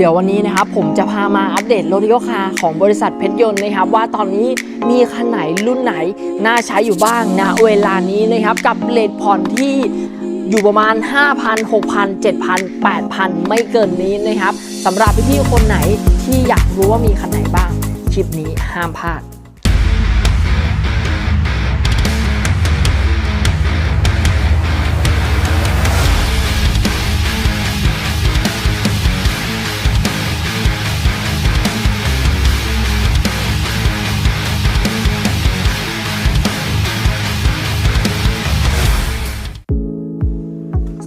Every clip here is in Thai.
เดี๋ยววันนี้นะครับผมจะพามาอัปเดตรถยกคาของบริษัทเพชรยนต์นะครับ ว่าตอนนี้มีคันไหนรุ่นไหนน่าใช้อยู่บ้างนะเวลานี้นะครับกับเลทผ่อนที่อยู่ประมาณ 5,000 6,000 7,000 8,000 ไม่เกินนี้นะครับสำหรับพี่ๆคนไหนที่อยากรู้ว่ามีคันไหนบ้าง คลิปนี้ห้ามพลาด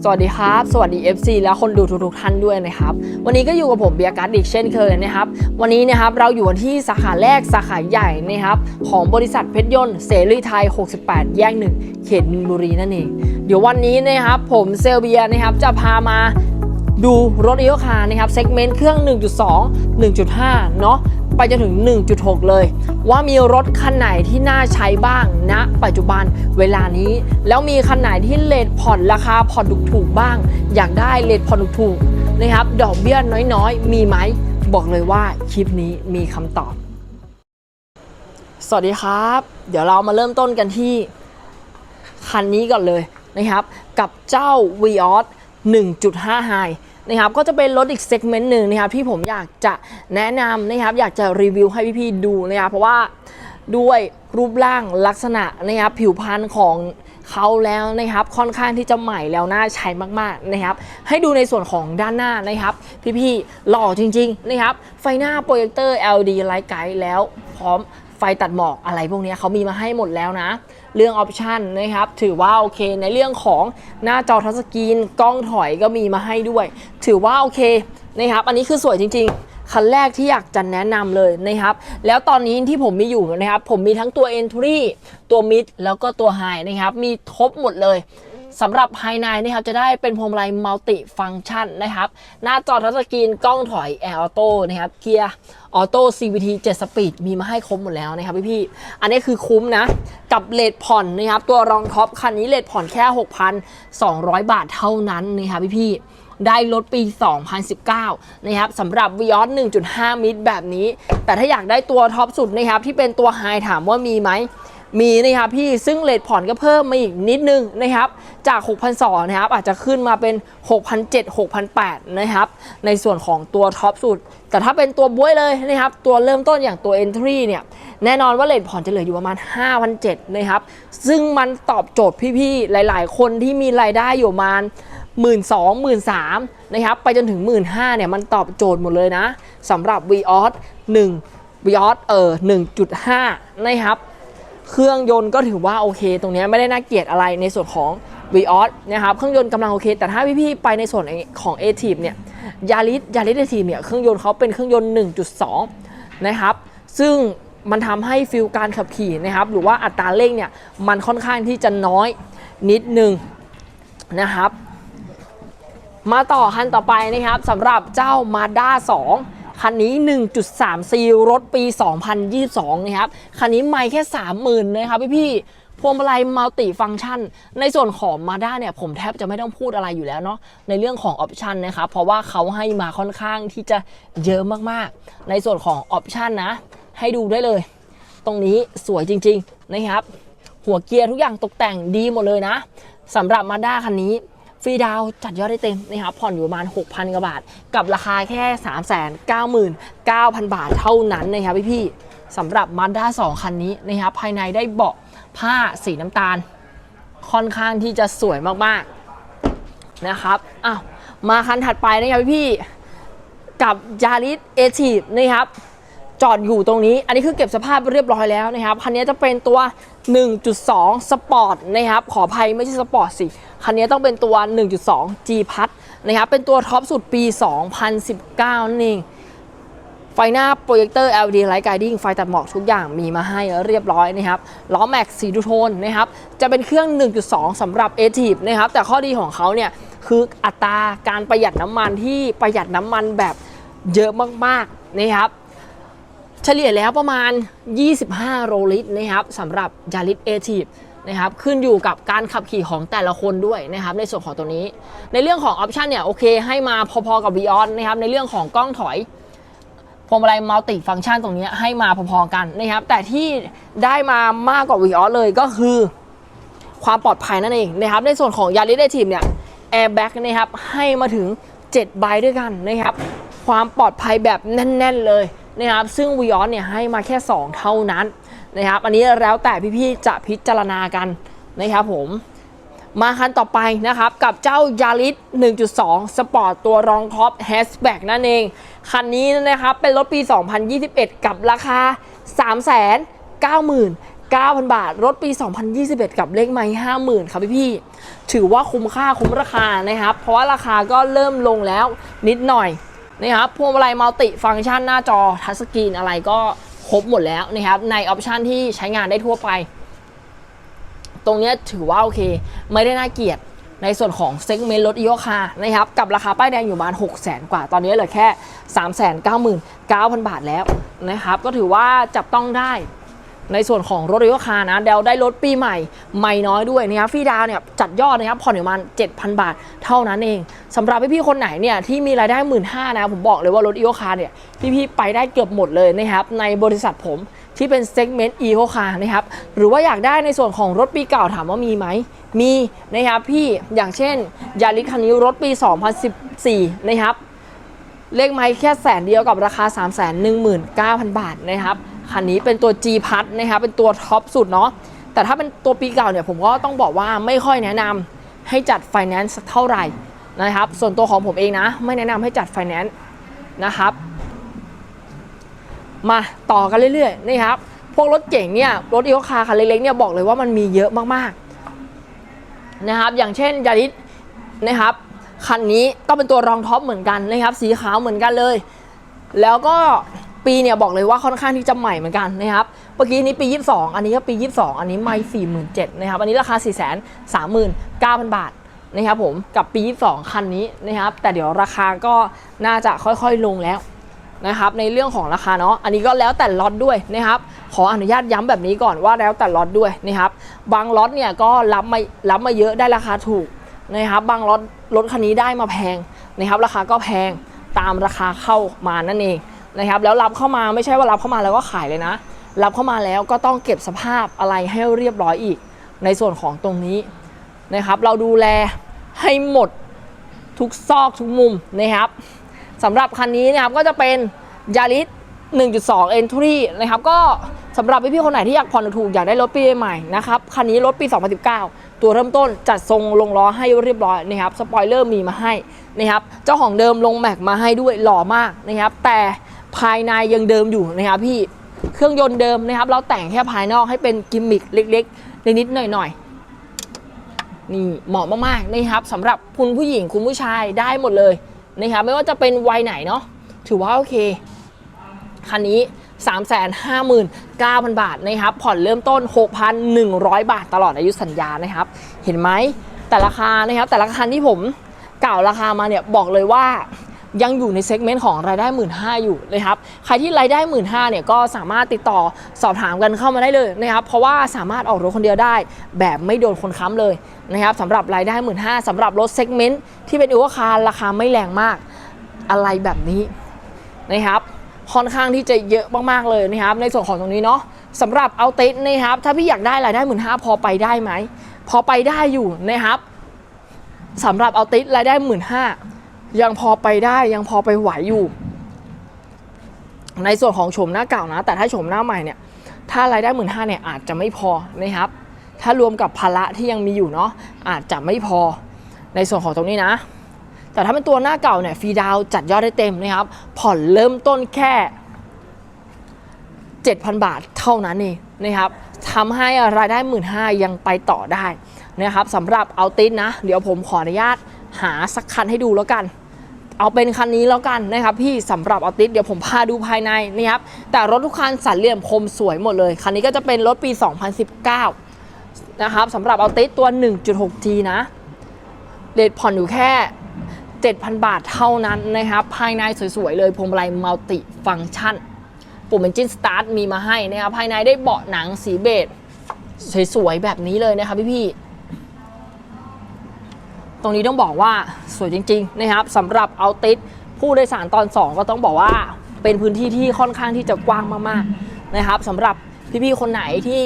สวัสดีครับ สวัสดี FC และคนดูทุกๆท่านด้วยนะครับ วันนี้ก็อยู่กับผมเบียร์การ์ดอีกเช่นเคยนะครับ วันนี้นะครับเราอยู่ที่สาขาแรกสาขาใหญ่นะครับของบริษัทเพชรยนต์เสรีไทย 68 แยกหนึ่งเขตมินบุรีนั่นเอง เดี๋ยววันนี้นะครับผมเซลเบียนะครับจะพามาดูรถอีโอคาร์นะครับเซกเมนต์เครื่อง 1.2 1.5 เนาะ ไปจนถึง 1.6 เลย ว่ามีรถคันไหนที่น่าใช้บ้างณปัจจุบันเวลานี้ แล้วมีคันไหนที่เลทผ่อนราคาผ่อนถูกๆบ้าง อยากได้เลทผ่อนถูกๆนะครับ ดอกเบี้ยน้อยๆ มีไหมบอกเลยว่าคลิปนี้มีคำตอบ สวัสดีครับ เดี๋ยวเรามาเริ่มต้นกันที่ คันนี้ก่อนเลยนะครับ กับเจ้า v ีออส1.5 High นะครับก็จะเป็นรถอีกเซกเมนต์หนึ่งนะครับที่ผมอยากจะแนะนำนะครับอยากจะรีวิวให้พี่ๆดูนะครับเพราะว่าด้วยรูปร่างลักษณะนะครับผิวพรรณของเขาแล้วนะครับค่อนข้างที่จะใหม่แล้วน่าใช้มากๆนะครับ ให้ดูในส่วนของด้านหน้านะครับ พี่ๆหล่อจริงๆนะครับไฟหน้าโปรเจคเตอร์ LED ไลท์ไกด์แล้วพร้อม ไฟตัดหมอกอะไรพวกนี้เขามีมาให้หมดแล้วนะ เรื่องออปชันนะครับ ถือว่าโอเคในเรื่องของหน้าจอทัชสกรีนกล้องถอยก็มีมาให้ด้วย ถือว่าโอเคนะครับ อันนี้คือสวยจริง ๆคันแรกที่อยากจะแนะนำเลยนะครับ แล้วตอนนี้ที่ผมมีอยู่นะครับ ผมมีทั้งตัว Entry ตัว Mid แล้วก็ตัว High นะครับ มีครบหมดเลย สำหรับภายในนะครับจะได้เป็นพวงมาลัยมัลติฟัง c t ชันนะครับ หน้าจอทัชสกรีนกล้องถอยแอร์ออโต้นะครับเกียร์ออโต้ CVT 7 สปีดมีมาให้ครบหมดแล้วนะครับพี่ๆอันนี้คือคุ้มนะ กับเลทผ่อนนะครับตัวรองท็อปคันนี้เลทผ่อนแค่ 6,200 บาทเท่านั้นนะครับพี่ๆได้ลดปี 2019 นะครับสำหรับ v ีออส1.5 มิตรแบบนี้ แต่ถ้าอยากได้ตัวท็อปสุดนะครับที่เป็นตัวไฮถามว่ามีไหม มีนะครับพี่ซึ่งเลทผ่อนก็เพิ่มมาอีกนิดนึงนะครับจาก 6,200นะครับอาจจะขึ้นมาเป็น 6,700 6,800นะครับในส่วนของตัวท็อปสุด แต่ถ้าเป็นตัวบ้วยเลยนะครับตัวเริ่มต้นอย่างตัว Entry เนี่ยแน่นอนว่าเลทผ่อนจะเหลืออยู่ประมาณ 5,700นะครับซึ่งมันตอบโจทย์พี่ๆ หลายๆ คนที่มีรายได้อยู่ประมาณ1 2 0 0 0 1 3 0 0นะครับไปจนถึง1 5 0 0 0เนี่ยมันตอบโจทย์หมดเลยนะสำหรับ v ีออส1 v ีออสเออ1.5นะครับ เครื่องยนต์ก็ถือว่าโอเค ตรงนี้ไม่ได้น่าเกลียดอะไรในส่วนของ v ีออสนะครับ เครื่องยนต์กำลังโอเค แต่ถ้าพี่ๆไปในส่วนของ a t i v เนี่ยยาริสยาริสเอทีเนี่ย เครื่องยนต์เขาเป็นเครื่องยนต์ 1.2 นะครับ ซึ่งมันทำให้ฟิลการขับขี่นะครับ หรือว่าอัตราเร่งเนี่ย มันค่อนข้างที่จะน้อยนิดนึงนะครับ มาต่อคันต่อไปนะครับสำหรับเจ้า Mazda 2 คันนี้ 1.34รถปี 2022 นะครับ คันนี้ไม่แค่ 30,000นะครับพี่พี่พวงมาลัยมัลติฟัง c t ชัน ในส่วนของ Mazda เนี่ยผมแทบจะไม่ต้องพูดอะไรอยู่แล้วเนาะในเรื่องของออปชันนะครับ เพราะว่าเขาให้มาค่อนข้างที่จะเยอะมากๆ ในส่วนของออปชันนะ ให้ดูได้เลย ตรงนี้สวยจริง ๆ นะครับ หัวเกียร์ทุกอย่างตกแต่งดีหมดเลยนะสำหรับ Mazda คันนี้ ฟรีดาวจัดยอดได้เต็มนะครับผ่อนอยู่ประมาณ 6,000 กว่าบาท กับราคาแค่ 399,000 บาทเท่านั้นนะครับพี่พี่สำหรับ Mazda 2 คันนี้นะครับภายในได้เบาะผ้าสีน้ำตาล ค่อนข้างที่จะสวยมากๆนะครับอ้าวมาคันถัดไปนะครับพี่พี่กับ Yaris a t i v นะครับ จอดอยู่ตรงนี้ อันนี้คือเก็บสภาพเรียบร้อยแล้วนะครับ คันนี้จะเป็นตัว 1.2 สปอร์ตนะครับ ขออภัยไม่ใช่สปอร์ตสิ คันนี้ต้องเป็นตัว 1.2 G พัทนะครับ เป็นตัวท็อปสุดปี 2019 นั่นเองไฟหน้าโปรเจคเตอร์ LED Light Guiding ไฟตัดหมอกทุกอย่างมีมาให้เรียบร้อยนะครับ ล้อแม็กสีดูโทนนะครับ จะเป็นเครื่อง 1.2สำหรับ a t i v นะครับ แต่ข้อดีของเขาเนี่ยคืออัตราการประหยัดน้ำมันที่ประหยัดน้ำมันแบบเยอะมากๆนะครับ เฉลี่ยแล้วประมาณ 25 โลลิตรนะครับสำหรับยาริสเอทีฟนะครับขึ้นอยู่กับการขับขี่ของแต่ละคนด้วยนะครับในส่วนของตัวนี้ ในเรื่องของออปชันเนี่ยโอเคให้มาพอๆกับ v ีออนะครับในเรื่องของกล้องถอยพวงมาลัยมัลติฟังก์ชันตรงนี้ให้มาพอๆกันนะครับแต่ที่ได้มามากกว่า v ีออเลยก็คือความปลอดภัยนั่นเองนะครับในส่วนของยาริสเดทีมเนี่ยแอร์แบ็กนะครับให้มาถึง 7 ใบด้วยกันนะครับความปลอดภัยแบบแน่น ๆ เลย นะครับซึ่ง v ีออเนี่ยให้มาแค่ 2 เท่านั้นนะครับอันนี้แล้วแต่พี่ๆจะพิจารณากันนะครับผมมาคันต่อไปนะครับกับเจ้ายาริส1.2 สปอร์ตตัวรองท็อปแฮชแบ็กนั่นเอง คันนี้นะครับเป็นรถปี 2021 กับราคา 399,000 บาท รถปี 2021 กับเลขไม้50,000 ครับพี่ๆถือว่าคุ้มค่าคุ้มราคานะครับ เพราะว่าราคาก็เริ่มลงแล้วนิดหน่อย นี่ครับพวงมาลัยมัลติฟังก์ชันหน้าจอทัชสกรีนอะไรก็ครบหมดแล้วนะครับในออปชันที่ใช้งานได้ทั่วไป ตรงนี้ถือว่าโอเค ไม่ได้น่าเกลียดในส่วนของเซกเมนต์รถอีโอคานะครับกับราคาป้ายแดงอยู่ประมาณ 6 0 0 0 0 0 กว่า ตอนนี้เหลือแค่ 3 9 9 0 0 0 บาทแล้วนะครับ ก็ถือว่าจับต้องได้ ในส่วนของรถอีโอคานะเดลได้รถปีใหม่ ไม่น้อยด้วยนะครับฟรีดาวเนี่ยจัดยอดนะครับผ่อนอยู่ประมาณ 7,000 บาทเท่านั้นเองสำหรับพี่ๆคนไหนเนี่ยที่มีรายได้ 1 5ื่นนะผมบอกเลยว่ารถอีโอคาเนี่ยพี่ๆไปได้เกือบหมดเลยนะครับในบริษัทผมที่เป็นเซกเมนต์ Eco Car นะครับหรือว่าอยากได้ในส่วนของรถปีเก่าถามว่ามีไหม มีนะครับพี่อย่างเช่นยาริสคันนี้รถปี 2014 นะครับเลขไม้แค่แสนเดียวกับราคา 319,000 บาทนะครับ คันนี้เป็นตัว G พัทนะครับเป็นตัวท็อปสุดเนาะแต่ถ้าเป็นตัวปีเก่าเนี่ยผมก็ต้องบอกว่าไม่ค่อยแนะนำให้จัดไฟแนนซ์เท่าไหร่นะครับ ส่วนตัวของผมเองนะ ไม่แนะนำให้จัดไฟแนนซ์นะครับ มาต่อกันเรื่อยๆนะครับ พวกรถเก่งเนี่ยรถอีโคคาร์คันเล็กๆเนี่ยบอกเลยว่ามันมีเยอะมากๆนะครับ อย่างเช่นยาริสนะครับคันนี้ก็เป็นตัวรองท็อปเหมือนกันนะครับ สีขาวเหมือนกันเลย แล้วก็ ปีเนี่ยบอกเลยว่าค่อนข้างที่จะใหม่เหมือนกันนะครับ เมื่อกี้นี้ปี 22 อันนี้ก็ปี 22 อันนี้ไม่ 47,000นะครับ อันนี้ราคา 439,000 บาทนะครับผม กับปี 22 คันนี้นะครับ แต่เดี๋ยวราคาก็น่าจะค่อยๆลงแล้วนะครับในเรื่องของราคาเนาะ อันนี้ก็แล้วแต่ล็อตด้วยนะครับ ขออนุญาตย้ำแบบนี้ก่อนว่าแล้วแต่ล็อตด้วยนะครับ บางล็อตเนี่ยก็รับมารับมาเยอะได้ราคาถูกนะครับ บางล็อตรถคันนี้ได้มาแพงนะครับ ราคาก็แพงตามราคาเข้ามานั่นเอง นะครับแล้วรับเข้ามาไม่ใช่ว่ารับเข้ามาแล้วก็ขายเลยนะ รับเข้ามาแล้วก็ต้องเก็บสภาพอะไรให้เรียบร้อยอีก ในส่วนของตรงนี้นะครับ เราดูแลให้หมดทุกซอกทุกมุมนะครับสำหรับคันนี้นะครับก็จะเป็นยาริส1.2 Entry นะครับก็สำหรับพี่ๆคนไหนที่อยากผ่อนถูกอยากได้รถปีใหม่นะครับคันนี้รถปี 2019 ตัวเริ่มต้นจัดทรงลงล้อให้เรียบร้อยนะครับสปอยเลอร์มีมาให้นะครับเจ้าของเดิมลงแม็กมาให้ด้วยหล่อมากนะครับแต่ ภายในยังเดิมอยู่นะครับพี่เครื่องยนต์เดิมนะครับ เราแต่งแค่ภายนอกให้เป็นกิมมิคเล็กๆนิดๆหน่อยๆนี่เหมาะมากๆนะครับสำหรับคุณผู้หญิงคุณผู้ชายได้หมดเลยนะครับไม่ว่าจะเป็นวัยไหนเนาะถือว่าโอเคคันนี้ 359,000 บาทนะครับผ่อนเริ่มต้น 6,100 บาทตลอดอายุสัญญานะครับ เห็นไหมแต่ราคานะครับแต่ละคันที่ผมกล่าวราคามาเนี่ยบอกเลยว่า ยังอยู่ในเซกเมนต์ของรายได้ 1 5ื่นอยู่นะครับ ใครที่รายได้ 1 5ื่นเนี่ยก็สามารถติดต่อสอบถามกันเข้ามาได้เลยนะครับ เพราะว่าสามารถออกรถคนเดียวได้ แบบไม่โดนคนค้ำเลยนะครับสำหรับรายได้ 1 5ื่นสำหรับรถเซกเมนต์ที่เป็นอุปคาร์ราคาไม่แรงมากอะไรแบบนี้นะครับค่อนข้างที่จะเยอะมากๆเลยนะครับ ในส่วนของตรงนี้เนาะสำหรับเอาติสนะครับ ถ้าพี่อยากได้รายได้1 5ื่นห้าพอไปได้ไหม พอไปได้อยู่นะครับสำหรับเอาติสรายได้1 5ื่นห้า ยังพอไปได้ยังพอไปไหวอยู่ ในส่วนของโฉมหน้าเก่านะ แต่ถ้าโฉมหน้าใหม่เนี่ย ถ้ารายได้หมื่นห้าเนี่ยอาจจะไม่พอนะครับ ถ้ารวมกับภาระที่ยังมีอยู่เนาะอาจจะไม่พอในส่วนของตรงนี้นะ แต่ถ้าเป็นตัวหน้าเก่าเนี่ยฟรีดาวจัดยอดได้เต็มนะครับ ผ่อนเริ่มต้นแค่ 7,000 บาทเท่านั้นเองนะครับทำให้รายได้1 5ื่นยังไปต่อได้นะครับสำหรับเอาติสนะ เดี๋ยวผมขออนุญาตหาสักคันให้ดูแล้วกัน เอาเป็นคันนี้แล้วกันนะครับพี่สำหรับเอติสเดี๋ยวผมพาดูภายในนะครับแต่รถทุกคันสันเหลี่ยมคมสวยหมดเลย คันนี้ก็จะเป็นรถปี 2019 นะครับสำหรับเอติสตัว 1.6G นะเรทผ่อนอยู่แค่ 7,000 บาทเท่านั้นนะครับภายในสวยๆเลยพวงมาลัยมัลติฟังก์ชันปุ่ม Engine Start มีมาให้นะครับภายในได้เบาะหนังสีเบจสวยๆแบบนี้เลยนะครับพี่ๆ ตรงนี้ต้องบอกว่าสวยจริง ๆ นะครับสำหรับเอาติสผู้โดยสารตอน 2 ก็ต้องบอกว่าเป็นพื้นที่ที่ค่อนข้างที่จะกว้างมากๆนะครับสำหรับพี่ๆคนไหนที่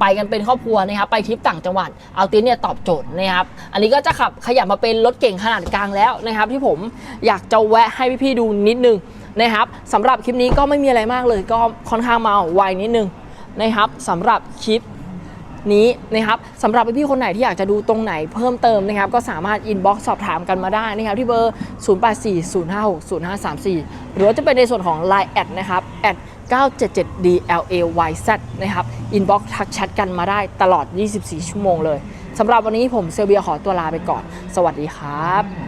ไปกันเป็นครอบครัวนะครับไปทริปต่างจังหวัดเอาติสเนี่ยตอบโจทย์นะครับอันนี้ก็จะขับขยับมาเป็นรถเก่งขนาดกลางแล้วนะครับ ที่ผมอยากจะแวะให้พี่ๆดูนิดนึงนะครับสำหรับคลิปนี้ก็ไม่มีอะไรมากเลยก็ค่อนข้างมาไวนิดนึงนะครับสำหรับคลิป นี้นะครับสำหรับพี่ๆคนไหนที่อยากจะดูตรงไหนเพิ่มเติมนะครับ ก็สามารถอินบ็อกซ์สอบถามกันมาได้นะครับ ที่เบอร์ 0840560534 หรือจะเป็นในส่วนของ Line แอดนะครับแอด 977DLAYZ นะครับ อินบ็อกซ์ทักแชทกันมาได้ตลอด 24 ชั่วโมงเลย สำหรับวันนี้ผมเซลเบียขอตัวลาไปก่อน สวัสดีครับ